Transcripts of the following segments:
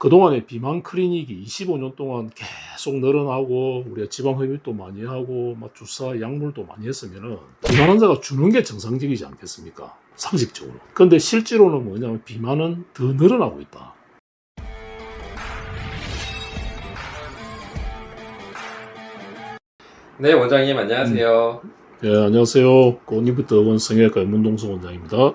그동안에 비만 클리닉이 25년 동안 계속 늘어나고 우리가 지방 흡입도 많이 하고 막 주사 약물도 많이 했으면은 비만 환자가 주는 게 정상적이지 않겠습니까? 상식적으로. 근데 실제로는 뭐냐면 비만은 더 늘어나고 있다. 네, 원장님 안녕하세요. 예, 안녕하세요. 고니부터 성형외과 문동성 원장입니다.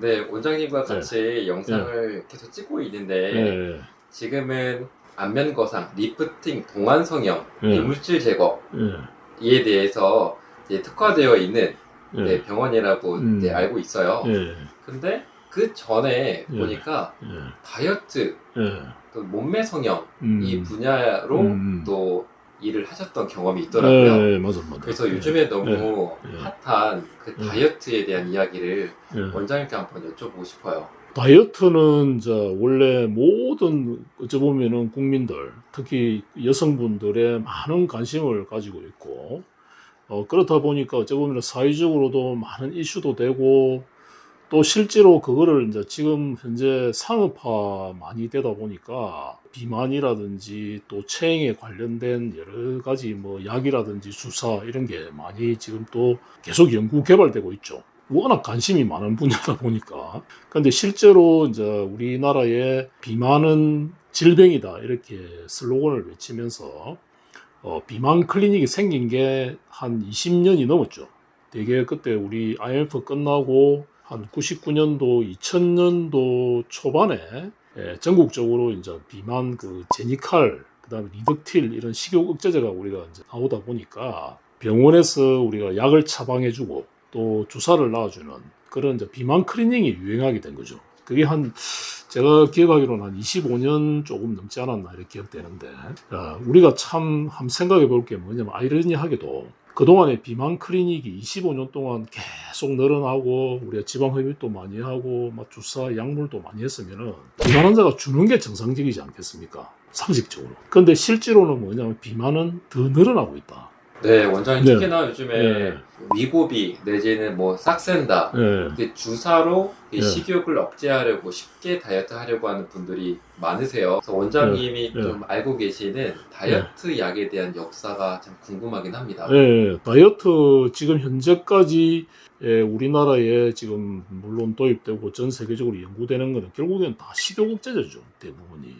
네, 원장님과 같이 영상을 계속 찍고 있는데 예, 지금은 안면 거상, 리프팅, 동안 성형, 예. 이물질 제거에 예, 대해서 이제 특화되어 있는 예, 네, 병원이라고 음. 이제 알고 있어요. 예, 근데 그 전에 예. 보니까 예, 다이어트, 예. 또 몸매 성형 음. 이 분야로 음. 또 일을 하셨던 경험이 있더라고요. 예, 맞아, 맞아. 그래서 요즘에 너무 예. 핫한 그 예. 다이어트에 대한 이야기를 예. 원장님께 한번 여쭤보고 싶어요. 다이어트는 자 원래 모든 어찌 보면은 국민들 특히 여성분들의 많은 관심을 가지고 있고 어, 그렇다 보니까 어찌 보면 사회적으로도 많은 이슈도 되고 또 실제로 그거를 이제 지금 현재 상업화 많이 되다 보니까 비만이라든지 또 체형에 관련된 여러 가지 뭐 약이라든지 주사 이런 게 많이 지금 또 계속 연구 개발되고 있죠. 워낙 관심이 많은 분야다 보니까 근데 실제로 이제 우리나라에 비만은 질병이다 이렇게 슬로건을 외치면서 어, 비만 클리닉이 생긴 게 한 20년이 넘었죠. 되게 그때 우리 IMF 끝나고 한 99년도, 2000년도 초반에 예, 전국적으로 이제 비만 그 제니칼, 그다음에 리덕틸 이런 식욕 억제제가 우리가 이제 나오다 보니까 병원에서 우리가 약을 처방해주고 또 주사를 놔주는 그런 이제 비만 클리닝이 유행하게 된 거죠. 그게 한 제가 기억하기로는 한 25년 조금 넘지 않았나 이렇게 기억되는데 야, 우리가 참 한번 생각해 볼 게 뭐냐면 아이러니하게도 그동안에 비만 클리닉이 25년 동안 계속 늘어나고 우리가 지방 흡입도 많이 하고 막 주사 약물도 많이 했으면은 비만 환자가 주는 게 정상적이지 않겠습니까? 상식적으로. 근데 실제로는 뭐냐면 비만은 더 늘어나고 있다. 네, 원장님 네. 특히나 요즘에 예. 위고비 내지는 뭐 싹센다 예. 그 주사로 이 네. 식욕을 억제하려고 쉽게 다이어트 하려고 하는 분들이 많으세요. 그래서 원장님이 네. 좀 알고 계시는 다이어트 약에 대한 역사가 참 궁금하긴 합니다. 예, 다이어트 지금 현재까지 예, 우리나라에 지금 물론 도입되고 전 세계적으로 연구되는 거는 결국엔 다 식욕 억제제죠 대부분이.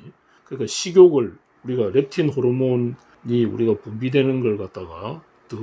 그러니까 식욕을 우리가 렙틴 호르몬 이 우리가 분비되는 걸 갖다가 더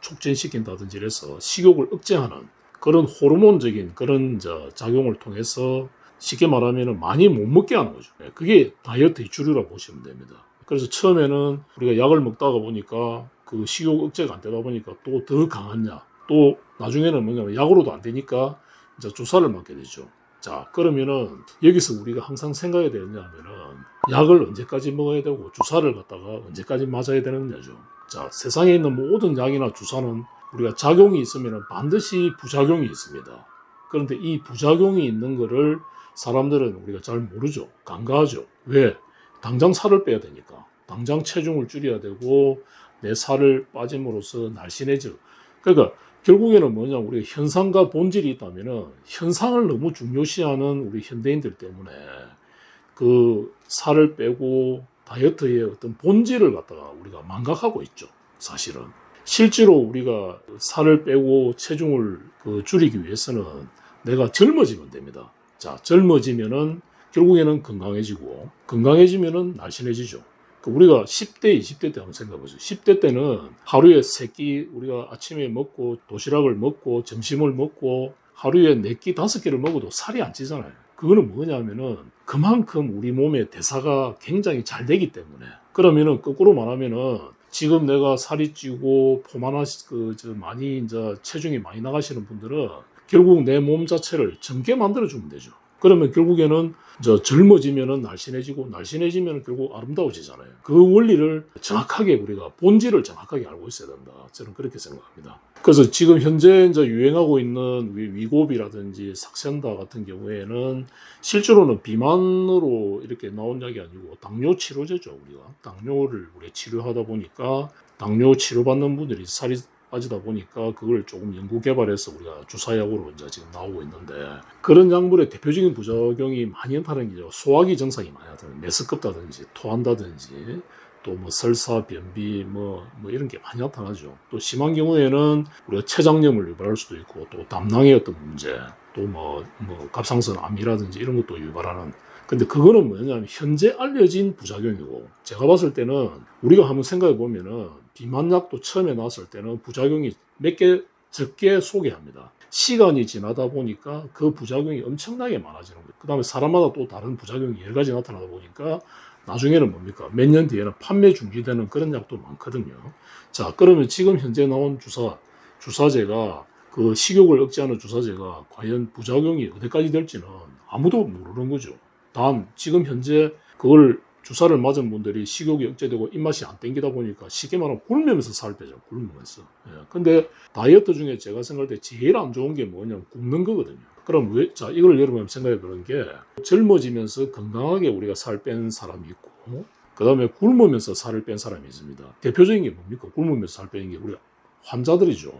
촉진시킨다든지 해서 식욕을 억제하는 그런 호르몬적인 그런 저 작용을 통해서 쉽게 말하면 많이 못 먹게 하는 거죠. 예, 그게 다이어트의 주류라고 보시면 됩니다. 그래서 처음에는 우리가 약을 먹다가 보니까 그 식욕 억제가 안 되다 보니까 또 더 강한 약, 또 나중에는 뭐냐면 약으로도 안 되니까 이제 주사를 맞게 되죠. 자, 그러면은 여기서 우리가 항상 생각해야 되느냐 하면은 약을 언제까지 먹어야 되고 주사를 갖다가 언제까지 맞아야 되느냐죠. 자, 세상에 있는 모든 약이나 주사는 우리가 작용이 있으면 반드시 부작용이 있습니다. 그런데 이 부작용이 있는 거를 사람들은 우리가 잘 모르죠. 간과하죠. 왜? 당장 살을 빼야 되니까. 당장 체중을 줄여야 되고 내 살을 빠짐으로써 날씬해져. 그러니까 결국에는 뭐냐 우리가 현상과 본질이 있다면은 현상을 너무 중요시하는 우리 현대인들 때문에 그 살을 빼고 다이어트의 어떤 본질을 갖다가 우리가 망각하고 있죠. 사실은 실제로 우리가 살을 빼고 체중을 그 줄이기 위해서는 내가 젊어지면 됩니다. 자, 젊어지면은 결국에는 건강해지고 건강해지면은 날씬해지죠. 그 우리가 10대, 20대 때 한번 생각해 보죠. 10대 때는 하루에 세끼 우리가 아침에 먹고 도시락을 먹고 점심을 먹고 하루에 네 끼, 다섯 끼를 먹어도 살이 안 찌잖아요. 그거는 뭐냐면은 그만큼 우리 몸의 대사가 굉장히 잘 되기 때문에 그러면은 거꾸로 말하면은 지금 내가 살이 찌고 포만하 그저 많이 이제 체중이 많이 나가시는 분들은 결국 내 몸 자체를 젊게 만들어 주면 되죠. 그러면 결국에는 저 젊어지면은 날씬해지고 날씬해지면 결국 아름다워지잖아요. 그 원리를 정확하게 우리가 본질을 정확하게 알고 있어야 된다. 저는 그렇게 생각합니다. 그래서 지금 현재 이제 유행하고 있는 위- 위고비라든지 삭센다 같은 경우에는 실제로는 비만으로 이렇게 나온 약이 아니고 당뇨 치료제죠. 우리가 당뇨를 우리 치료하다 보니까 당뇨 치료받는 분들이 살이 빠지다 보니까 그걸 조금 연구 개발해서 우리가 주사약으로 이제 지금 나오고 있는데 그런 약물의 대표적인 부작용이 많이 나타나는 게 소화기 증상이 많이 나타나요. 메스껍다든지 토한다든지 또뭐 설사, 변비 뭐, 뭐 이런 게 많이 나타나죠. 또 심한 경우에는 우리가 췌장염을 유발할 수도 있고 또 담낭의 어떤 문제 또뭐 뭐 갑상선 암이라든지 이런 것도 유발하는 근데 그거는 뭐냐면 현재 알려진 부작용이고 제가 봤을 때는 우리가 한번 생각해 보면은 비만약도 처음에 나왔을 때는 부작용이 몇 개 적게 소개합니다. 시간이 지나다 보니까 그 부작용이 엄청나게 많아지는 거예요. 그 다음에 사람마다 또 다른 부작용이 여러 가지 나타나다 보니까 나중에는 뭡니까? 몇 년 뒤에는 판매 중지되는 그런 약도 많거든요. 자, 그러면 지금 현재 나온 주사, 주사제가 그 식욕을 억제하는 주사제가 과연 부작용이 어디까지 될지는 아무도 모르는 거죠. 단, 지금 현재 그걸 주사를 맞은 분들이 식욕이 억제되고 입맛이 안 땡기다 보니까 쉽게 말하면 굶으면서 살 빼죠. 굶으면서. 예. 근데 다이어트 중에 제가 생각할 때 제일 안 좋은 게 뭐냐면 굶는 거거든요. 그럼 왜, 자, 이걸 여러분 생각해 보는 게 젊어지면서 건강하게 우리가 살 뺀 사람이 있고, 그 다음에 굶으면서 살을 뺀 사람이 있습니다. 대표적인 게 뭡니까? 굶으면서 살 빼는 게 우리 환자들이죠.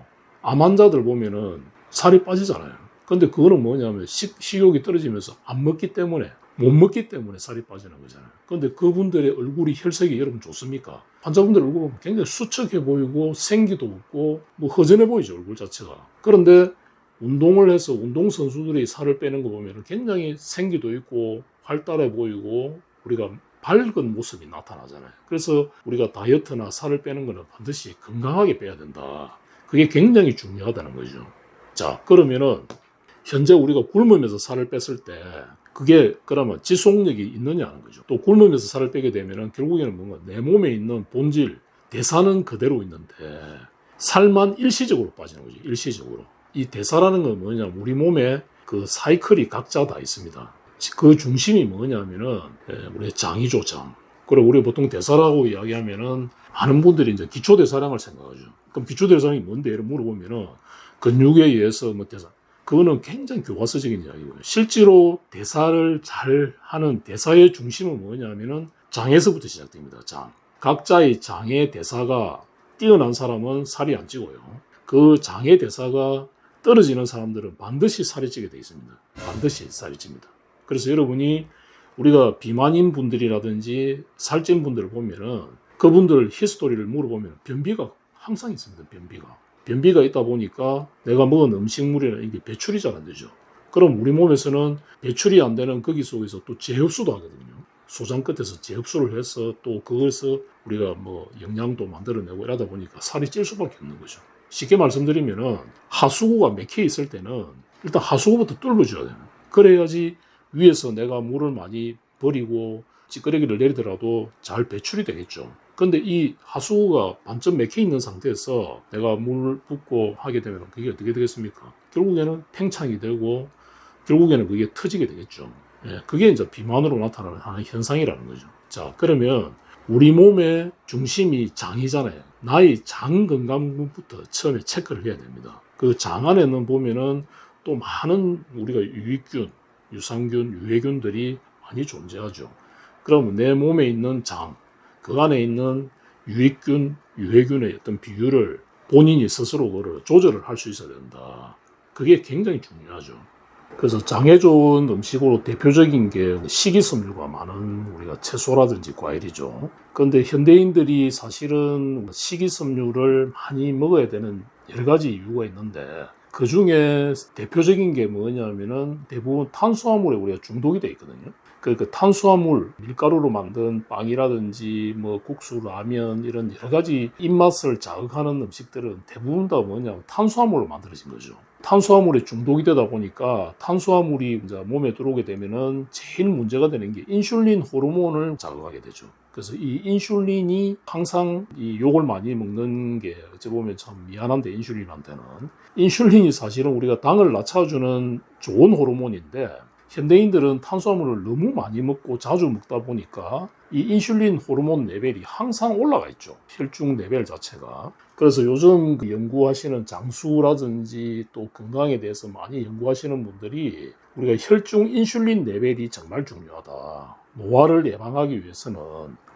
암 환자들 보면은 살이 빠지잖아요. 근데 그거는 뭐냐면 식, 식욕이 떨어지면서 안 먹기 때문에 못 먹기 때문에 살이 빠지는 거잖아요. 근데 그분들의 얼굴이 혈색이 여러분 좋습니까? 환자분들 얼굴 보면 굉장히 수척해 보이고 생기도 없고 뭐 허전해 보이죠 얼굴 자체가. 그런데 운동을 해서 운동 선수들이 살을 빼는 거 보면 굉장히 생기도 있고 활달해 보이고 우리가 밝은 모습이 나타나잖아요. 그래서 우리가 다이어트나 살을 빼는 거는 반드시 건강하게 빼야 된다. 그게 굉장히 중요하다는 거죠. 자, 그러면은 현재 우리가 굶으면서 살을 뺐을 때 그게 그러면 지속력이 있느냐 하는 거죠. 또 굶으면서 살을 빼게 되면은 결국에는 뭔가 내 몸에 있는 본질, 대사는 그대로 있는데 살만 일시적으로 빠지는 거죠. 일시적으로. 이 대사라는 건 뭐냐? 우리 몸에 그 사이클이 각자 다 있습니다. 그 중심이 뭐냐면은 예, 우리 장이죠, 장. 그리고 우리 보통 대사라고 이야기하면은 많은 분들이 이제 기초 대사량을 생각하죠. 그럼 기초 대사량이 뭔데? 이렇게 물어보면은 근육에 의해서 뭐 대사. 그거는 굉장히 교과서적인 이야기고요. 실제로 대사를 잘 하는 대사의 중심은 뭐냐면은 장에서부터 시작됩니다. 장. 각자의 장의 대사가 뛰어난 사람은 살이 안 찌고요. 그 장의 대사가 떨어지는 사람들은 반드시 살이 찌게 되어 있습니다. 반드시 살이 찝니다. 그래서 여러분이 우리가 비만인 분들이라든지 살찐 분들을 보면은 그분들 히스토리를 물어보면 변비가 항상 있습니다. 변비가. 변비가 있다 보니까 내가 먹은 음식물이나 이게 배출이 잘 안 되죠. 그럼 우리 몸에서는 배출이 안 되는 거기 속에서 또 재흡수도 하거든요. 소장 끝에서 재흡수를 해서 또 그것서 우리가 뭐 영양도 만들어내고 이러다 보니까 살이 찔 수밖에 없는 거죠. 쉽게 말씀드리면은 하수구가 막혀 있을 때는 일단 하수구부터 뚫어줘야 돼요. 그래야지 위에서 내가 물을 많이 버리고 찌끄레기를 내리더라도 잘 배출이 되겠죠. 근데 이 하수구가 반쯤 막혀 있는 상태에서 내가 물을 붓고 하게 되면 그게 어떻게 되겠습니까? 결국에는 팽창이 되고 결국에는 그게 터지게 되겠죠. 예, 그게 이제 비만으로 나타나는 하나의 현상이라는 거죠. 자, 그러면 우리 몸의 중심이 장이잖아요. 나의 장 건강부터 처음에 체크를 해야 됩니다. 그 장 안에는 보면은 또 많은 우리가 유익균, 유산균, 유해균들이 많이 존재하죠. 그럼 내 몸에 있는 장, 그 안에 있는 유익균, 유해균의 어떤 비율을 본인이 스스로 그걸 조절을 할 수 있어야 된다. 그게 굉장히 중요하죠. 그래서 장에 좋은 음식으로 대표적인 게 식이섬유가 많은 우리가 채소라든지 과일이죠. 그런데 현대인들이 사실은 식이섬유를 많이 먹어야 되는 여러 가지 이유가 있는데 그 중에 대표적인 게 뭐냐면은 대부분 탄수화물에 우리가 중독이 돼 있거든요. 그 탄수화물, 밀가루로 만든 빵이라든지 뭐 국수, 라면 이런 여러 가지 입맛을 자극하는 음식들은 대부분 다 뭐냐 탄수화물로 만들어진 거죠. 탄수화물에 중독이 되다 보니까 탄수화물이 이제 몸에 들어오게 되면은 제일 문제가 되는 게 인슐린 호르몬을 자극하게 되죠. 그래서 이 인슐린이 항상 이 욕을 많이 먹는 게 어찌 보면 참 미안한데 인슐린한테는 인슐린이 사실은 우리가 당을 낮춰주는 좋은 호르몬인데 현대인들은 탄수화물을 너무 많이 먹고 자주 먹다 보니까 이 인슐린 호르몬 레벨이 항상 올라가 있죠. 혈중 레벨 자체가. 그래서 요즘 그 연구하시는 장수라든지 또 건강에 대해서 많이 연구하시는 분들이 우리가 혈중 인슐린 레벨이 정말 중요하다. 노화를 예방하기 위해서는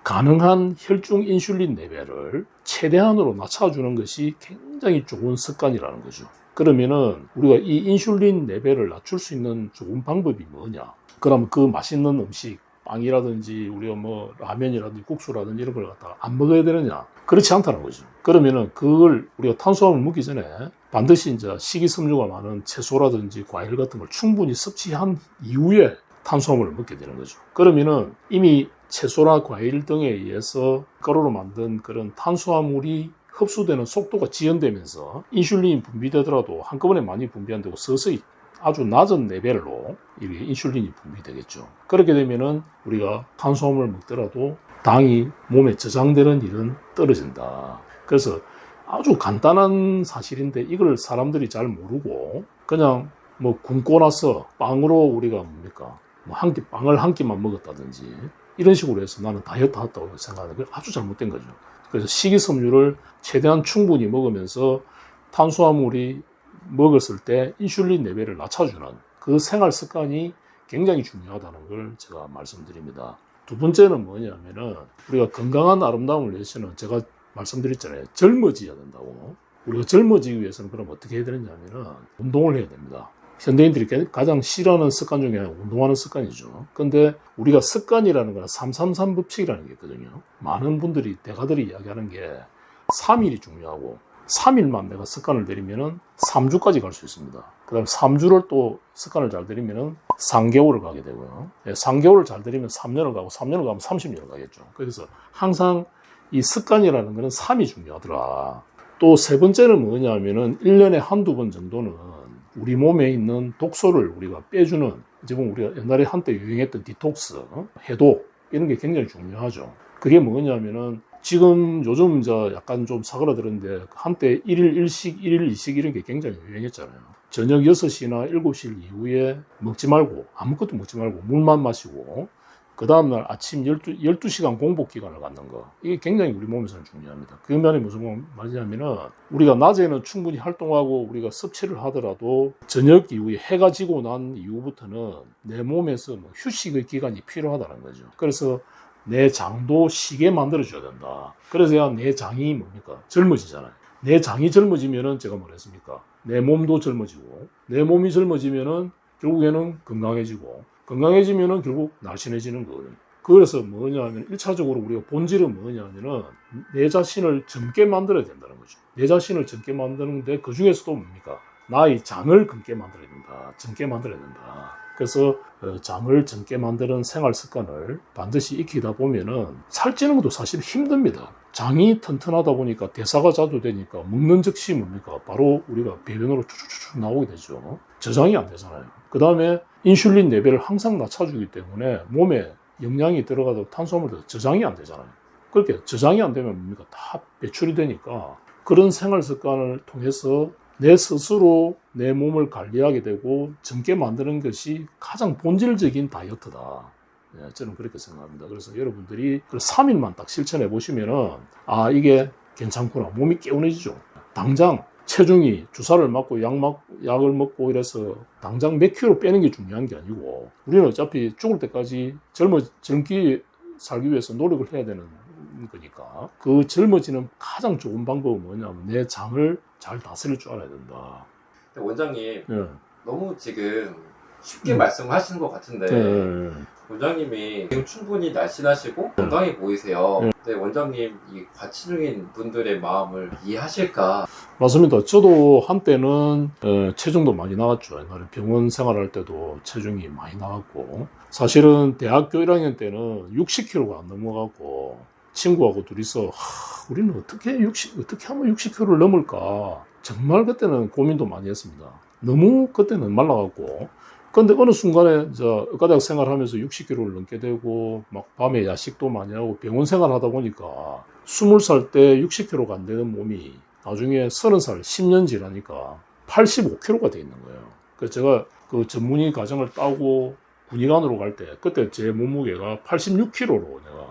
가능한 혈중 인슐린 레벨을 최대한으로 낮춰주는 것이 굉장히 좋은 습관이라는 거죠. 그러면은 우리가 이 인슐린 레벨을 낮출 수 있는 좋은 방법이 뭐냐? 그러면 그 맛있는 음식, 빵이라든지 우리가 뭐 라면이라든지 국수라든지 이런 걸 갖다가 안 먹어야 되느냐? 그렇지 않다는 거죠. 그러면은 그걸 우리가 탄수화물 먹기 전에 반드시 이제 식이섬유가 많은 채소라든지 과일 같은 걸 충분히 섭취한 이후에 탄수화물을 먹게 되는 거죠. 그러면은 이미 채소나 과일 등에 의해서 가루로 만든 그런 탄수화물이 흡수되는 속도가 지연되면서 인슐린이 분비되더라도 한꺼번에 많이 분비 안 되고 서서히 아주 낮은 레벨로 이렇게 인슐린이 분비되겠죠. 그렇게 되면은 우리가 탄수화물을 먹더라도 당이 몸에 저장되는 일은 떨어진다. 그래서 아주 간단한 사실인데 이걸 사람들이 잘 모르고 그냥 뭐 굶고 나서 빵으로 우리가 뭡니까 뭐 한 끼 빵을 한 끼만 먹었다든지 이런 식으로 해서 나는 다이어트 했다고 생각하는 게 아주 잘못된 거죠. 그래서 식이섬유를 최대한 충분히 먹으면서 탄수화물이 먹었을 때 인슐린 레벨을 낮춰주는 그 생활 습관이 굉장히 중요하다는 걸 제가 말씀드립니다. 두 번째는 뭐냐면은 우리가 건강한 아름다움을 위해서는 제가 말씀드렸잖아요. 젊어져야 된다고. 우리가 젊어지기 위해서는 그럼 어떻게 해야 되느냐면은 운동을 해야 됩니다. 현대인들이 가장 싫어하는 습관 중에 운동하는 습관이죠. 근데 우리가 습관이라는 건333 법칙이라는 게 있거든요. 많은 분들이, 대가들이 이야기하는 게 3일이 중요하고 3일만 내가 습관을 들이면은 3주까지 갈 수 있습니다. 그 다음에 3주를 또 습관을 잘 들이면은 3개월을 가게 되고요. 3개월을 잘 들이면 3년을 가고 3년을 가면 30년을 가겠죠. 그래서 항상 이 습관이라는 거는 3이 중요하더라. 또 세 번째는 뭐냐면은 1년에 한두 번 정도는 우리 몸에 있는 독소를 우리가 빼주는 지금 우리가 옛날에 한때 유행했던 디톡스, 어? 해독 이런 게 굉장히 중요하죠. 그게 뭐냐면은 지금 요즘 이제 약간 좀 사그라들었는데 한때 1일 1식, 1일 2식 이런 게 굉장히 유행했잖아요. 저녁 6시나 7시 이후에 먹지 말고 아무것도 먹지 말고 물만 마시고 그 다음날 아침 12, 12시간 공복 기간을 갖는 거. 이게 굉장히 우리 몸에서는 중요합니다. 그 말이 무슨 말이냐면은 우리가 낮에는 충분히 활동하고 우리가 섭취를 하더라도 저녁 이후에 해가 지고 난 이후부터는 내 몸에서 뭐 휴식의 기간이 필요하다는 거죠. 그래서 내 장도 쉬게 만들어줘야 된다. 그래서야 내 장이 뭡니까? 젊어지잖아요. 내 장이 젊어지면은 제가 뭐랬습니까? 내 몸도 젊어지고 내 몸이 젊어지면은 결국에는 건강해지고 건강해지면은 결국 날씬해지는 거거든요. 그래서 뭐냐면 1차적으로 우리가 본질은 뭐냐면은 내 자신을 젊게 만들어야 된다는 거죠. 내 자신을 젊게 만드는데 그 중에서도 뭡니까? 나의 장을 젊게 만들어야 된다. 젊게 만들어야 된다. 그래서 어, 장을 젊게 만드는 생활 습관을 반드시 익히다 보면은 살찌는 것도 사실 힘듭니다. 장이 튼튼하다 보니까 대사가 자주 되니까 먹는 즉시 뭡니까? 바로 우리가 배변으로 쭉쭉쭉 나오게 되죠. 저장이 안 되잖아요. 그 다음에 인슐린 레벨을 항상 낮춰주기 때문에 몸에 영양이 들어가도 탄수화물도 저장이 안 되잖아요. 그렇게 저장이 안 되면 뭡니까? 다 배출이 되니까 그런 생활 습관을 통해서 내 스스로 내 몸을 관리하게 되고 젊게 만드는 것이 가장 본질적인 다이어트다. 네, 저는 그렇게 생각합니다. 그래서 여러분들이 3일만 딱 실천해 보시면은 아 이게 괜찮구나 몸이 개운해지죠. 당장 체중이 주사를 맞고 약 맞, 약을 먹고 이래서 당장 몇 킬로 빼는 게 중요한 게 아니고 우리는 어차피 죽을 때까지 젊어 젊기 살기 위해서 노력을 해야 되는 그 젊어지는 가장 좋은 방법은 뭐냐면 내 장을 잘 다스릴 줄 알아야 된다. 원장님 예. 너무 지금 쉽게 음. 말씀하시는 것 같은데 예. 원장님이 지금 충분히 날씬하시고 건강해 보이세요. 네. 근데 원장님 이 과체중인 분들의 마음을 이해하실까? 맞습니다. 저도 한때는 어, 체중도 많이 나갔죠. 옛날에 병원 생활할 때도 체중이 많이 나갔고 사실은 대학교 1학년 때는 60kg가 안 넘어가고 친구하고 둘이서 하, 우리는 어떻게 60 어떻게 하면 60kg를 넘을까 정말 그때는 고민도 많이 했습니다. 너무 그때는 말라갖고 근데 어느 순간에 저 의과대학 생활하면서 60kg를 넘게 되고 막 밤에 야식도 많이 하고 병원 생활하다 보니까 20살 때 60kg가 안 되는 몸이 나중에 30살 10년 지나니까 85kg가 돼 있는 거예요. 그래서 제가 그 전문의 과정을 따고 군의관으로 갈 때 그때 제 몸무게가 86kg로 내가 예,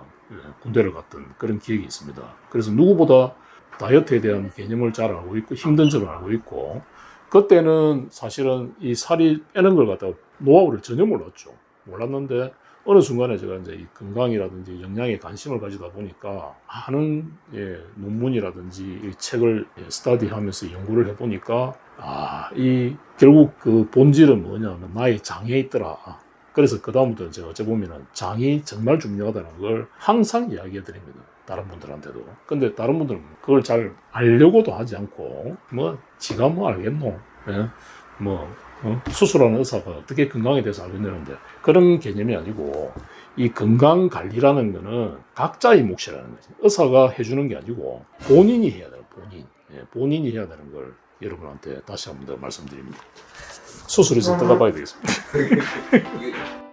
군대를 갔던 그런 기억이 있습니다. 그래서 누구보다 다이어트에 대한 개념을 잘 알고 있고 힘든 점을 알고 있고 그때는 사실은 이 살이 빼는 걸 갖다가 노하우를 전혀 몰랐죠. 몰랐는데 어느 순간에 제가 이제 이 건강이라든지 영양에 관심을 가지다 보니까 많은 예, 논문이라든지 이 책을 예, 스터디하면서 연구를 해보니까 아, 이 결국 그 본질은 뭐냐면 나의 장에 있더라. 그래서 그 다음부터 제가 어째 보면은 장이 정말 중요하다는 걸 항상 이야기해 드립니다. 다른 분들한테도. 근데 다른 분들은 그걸 잘 알려고도 하지 않고 뭐 지가 뭐 알겠노. 예? 뭐 어? 수술하는 의사가 어떻게 건강에 대해서 알겠냐는데 그런 개념이 아니고 이 건강 관리라는 거는 각자의 몫이라는 거지. 의사가 해주는 게 아니고 본인이 해야 돼요. 본인. 예, 본인이 해야 되는 걸 여러분한테 다시 한 번 더 말씀드립니다. 수술에서 들어가봐야 되겠습니다. 이거